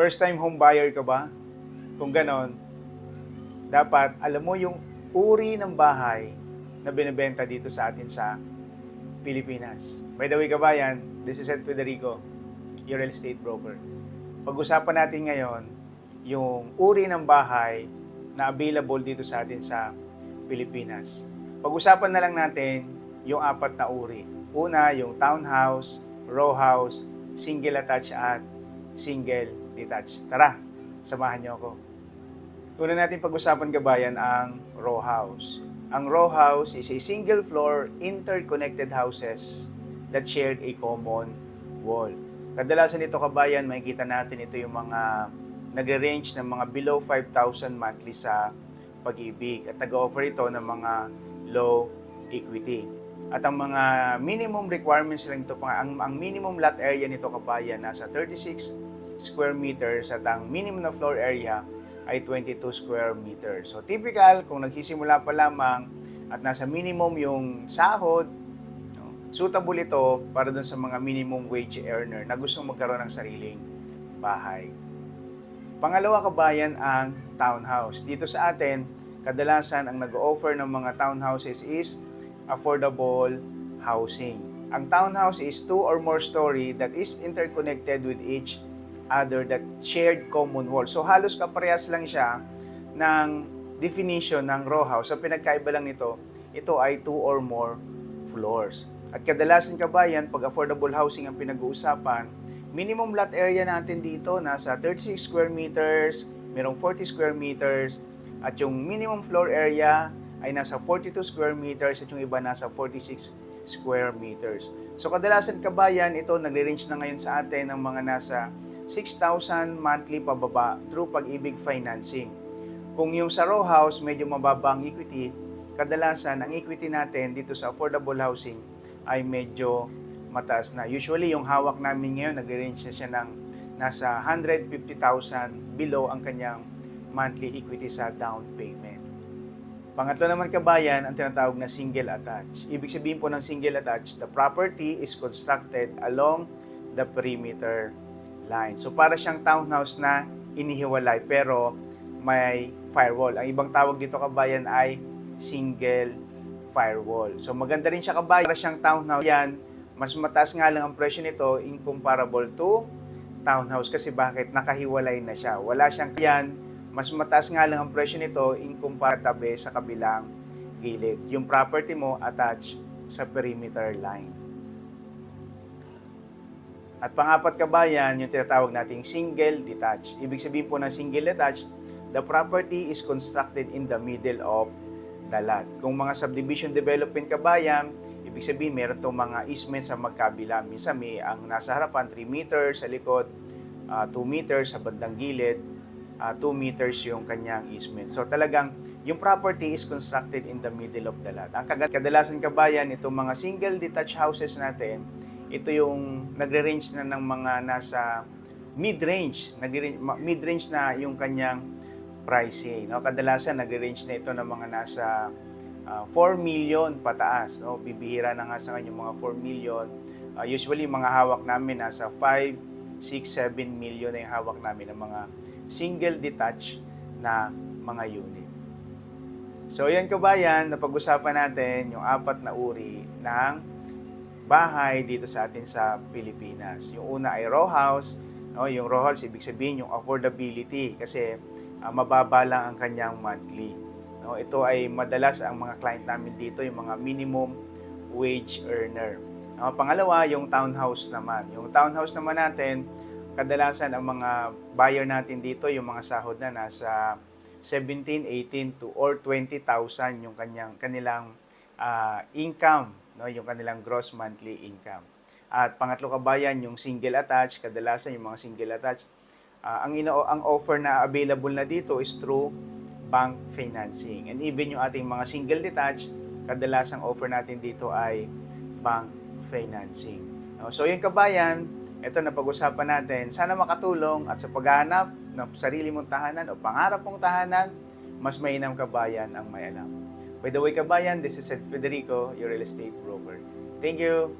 First time home buyer ka ba? Kung ganon, dapat alam mo yung uri ng bahay na binibenta dito sa atin sa Pilipinas. By the way, kabayan, this is Ed Federico, your real estate broker. Pag-usapan natin ngayon yung uri ng bahay na available dito sa atin sa Pilipinas. Pag-usapan na lang natin yung apat na uri. Una, yung townhouse, row house, single attached at single detached. Tara, samahan niyo ako. Una natin pag-usapan kabayan ang row house. Ang row house is a single floor interconnected houses that shared a common wall. Kadalasan ito kabayan, makikita natin ito yung mga nagre-range ng mga below 5,000 monthly sa pag-ibig at nag-offer ito ng mga low equity. At ang mga minimum requirements lang ito, ang, ang minimum lot area nito kabayan nasa 36 square meters at ang minimum na floor area ay 22 square meters. So typical, kung nagsisimula pa lamang at nasa minimum yung sahod, suitable ito para dun sa mga minimum wage earner na gustong magkaroon ng sariling bahay. Pangalawa kabayan ang townhouse. Dito sa atin, kadalasan ang nag-offer ng mga townhouses is affordable housing. Ang townhouse is two or more story that is interconnected with each other that shared common wall. So halos kaparehas lang siya ng definition ng row house. Sa pinagkaiba lang nito, ito ay two or more floors. At kadalasan kabayan, pag affordable housing ang pinag-uusapan, minimum lot area natin dito nasa 36 square meters, merong 40 square meters, at yung minimum floor area ay nasa 42 square meters at yung iba nasa 46 square meters. So kadalasan kabayan, ito nagre-range na ngayon sa atin ng mga nasa 6,000 monthly pababa through pag-ibig financing. Kung yung sa row house, medyo mababa ang equity, kadalasan ang equity natin dito sa affordable housing ay medyo mataas na. Usually, yung hawak namin ngayon, nag-range na siya ng nasa 150,000 below ang kanyang monthly equity sa down payment. Pangatlo naman kabayan, ang tinatawag na single attached. Ibig sabihin po ng single attached, the property is constructed along the perimeter line. So para siyang townhouse na inihiwalay pero may firewall. Ang ibang tawag dito kabayan ay single firewall. So maganda rin siya kabayan. Para siyang townhouse yan, mas mataas nga lang ang presyo nito incomparable to townhouse kasi bakit nakahiwalay na siya. Wala siyang yan, mas mataas nga lang ang presyo nito incomparable sa kabilang gilid. Yung property mo attached sa perimeter line. At pangapat kabayan, yung tinatawag nating single detached. Ibig sabihin po ng single detached, the property is constructed in the middle of the lot. Kung mga subdivision development kabayan, ibig sabihin meron itong mga easement sa magkabila. Minsan may ang nasa harapan 3 meters, sa likod 2 meters, sa bandang gilid 2 meters yung kanyang easement. So talagang yung property is constructed in the middle of the lot. Ang kadalasan kabayan, itong mga single detached houses natin, ito yung nagre-range na ng mga nasa mid-range, mid-range na yung kanyang pricing. No? Kadalasan nagre-range na ito ng mga nasa ah, 4 million pataas. No? Bibihira na nga sa kanya mga 4 million. Ah, usually mga hawak namin nasa 5, 6, 7 million na yung hawak namin ng mga single detached na mga unit. So yan kabayan, napag-usapan natin yung apat na uri ng bahay dito sa atin sa Pilipinas. Yung una ay row house, no, yung row house ibig sabihin yung affordability kasi ah, mababa lang ang kanyang monthly. No, ito ay madalas ang mga client namin dito yung mga minimum wage earner. No, pangalawa, yung townhouse naman. Yung townhouse naman natin, kadalasan ang mga buyer natin dito, yung mga sahod na nasa 17, 18 to or 20,000 yung kanyang kanilang ah, income, no, yung kanilang gross monthly income. At pangatlo kabayan, yung single attached, kadalasan yung mga single attached, ah, ang ino ang offer na available na dito is through bank financing. And even yung ating mga single detached, kadalasang offer natin dito ay bank financing. No, so yung kabayan, ito na pag-usapan natin. Sana makatulong at sa paghahanap ng sarili mong tahanan o pangarap mong tahanan, mas mainam kabayan ang may alam. By the way, kabayan, this is Ed Federico, your real estate broker. Thank you.